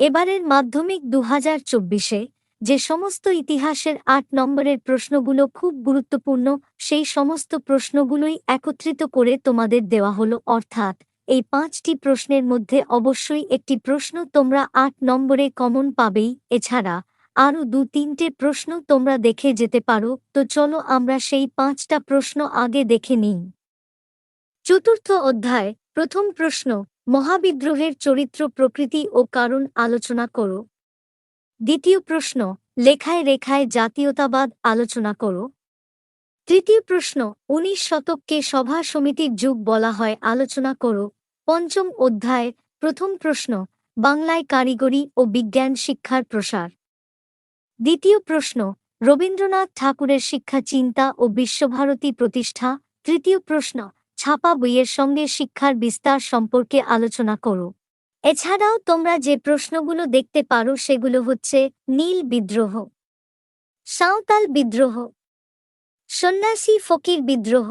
এবারের মাধ্যমিক দু হাজার চব্বিশে যে সমস্ত ইতিহাসের আট নম্বরের প্রশ্নগুলো খুব গুরুত্বপূর্ণ, সেই সমস্ত প্রশ্নগুলোই একত্রিত করে তোমাদের দেওয়া হলো। অর্থাৎ, এই পাঁচটি প্রশ্নের মধ্যে অবশ্যই একটি প্রশ্ন তোমরা আট নম্বরে কমন পাবেই। এছাড়া, আরও দু তিনটে প্রশ্ন তোমরা দেখে যেতে পারো। তো চলো আমরা সেই পাঁচটা প্রশ্ন আগে দেখে নিই। চতুর্থ অধ্যায়, প্রথম প্রশ্ন মহাবিদ্রোহের চরিত্র, প্রকৃতি ও কারণ আলোচনা করো। দ্বিতীয় প্রশ্ন, লেখায় রেখায় জাতীয়তাবাদ আলোচনা করো। তৃতীয় প্রশ্ন, উনিশ শতককে সভা সমিতির যুগ বলা হয়, আলোচনা করো। পঞ্চম অধ্যায়, প্রথম প্রশ্ন, বাংলায় কারিগরি ও বিজ্ঞান শিক্ষার প্রসার। দ্বিতীয় প্রশ্ন, রবীন্দ্রনাথ ঠাকুরের শিক্ষা, চিন্তা ও বিশ্বভারতী প্রতিষ্ঠা। তৃতীয় প্রশ্ন ছাপা বইয়ের সঙ্গে শিক্ষার বিস্তার সম্পর্কে আলোচনা করো। এছাড়াও তোমরা যে প্রশ্নগুলো দেখতে পারো সেগুলো হচ্ছে, নীল বিদ্রোহ, সাঁওতাল বিদ্রোহ, সন্ন্যাসী ফকির বিদ্রোহ,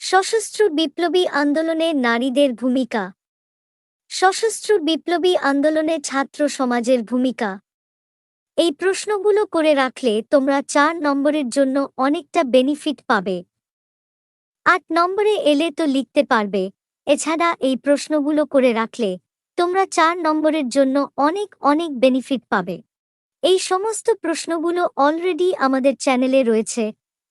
সশস্ত্র বিপ্লবী আন্দোলনে নারীদের ভূমিকা, সশস্ত্র বিপ্লবী আন্দোলনে ছাত্র সমাজের ভূমিকা। এই প্রশ্নগুলো করে রাখলে তোমরা চার নম্বরের জন্য অনেকটা বেনিফিট পাবে। আট নম্বরে এলে তো লিখতে পারবে। এছাড়া এই প্রশ্নগুলো করে রাখলে তোমরা চার নম্বরের জন্য অনেক অনেক বেনিফিট পাবে। এই সমস্ত প্রশ্নগুলো অলরেডি আমাদের চ্যানেলে রয়েছে।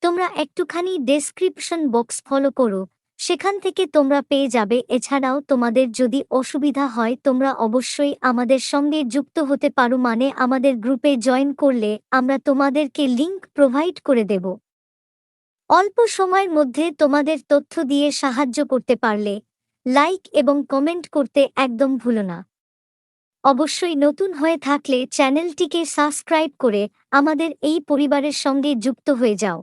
তোমরা একটুখানি ডেসক্রিপশন বক্স ফলো করো। সেখান থেকে তোমরা পেয়ে যাবে। এছাড়াও তোমাদের যদি অসুবিধা হয়, তোমরা অবশ্যই আমাদের সঙ্গে যুক্ত হতে পারো। মানে আমাদের গ্রুপে জয়েন করলে আমরা তোমাদেরকে লিংক প্রোভাইড করে দেব। অল্প সময়ের মধ্যে তোমাদের তথ্য দিয়ে সাহায্য করতে পারলে, লাইক এবং কমেন্ট করতে একদম ভুলো না। অবশ্যই নতুন হয়ে থাকলে চ্যানেলটিকে সাবস্ক্রাইব করে আমাদের এই পরিবারের সঙ্গে যুক্ত হয়ে যাও।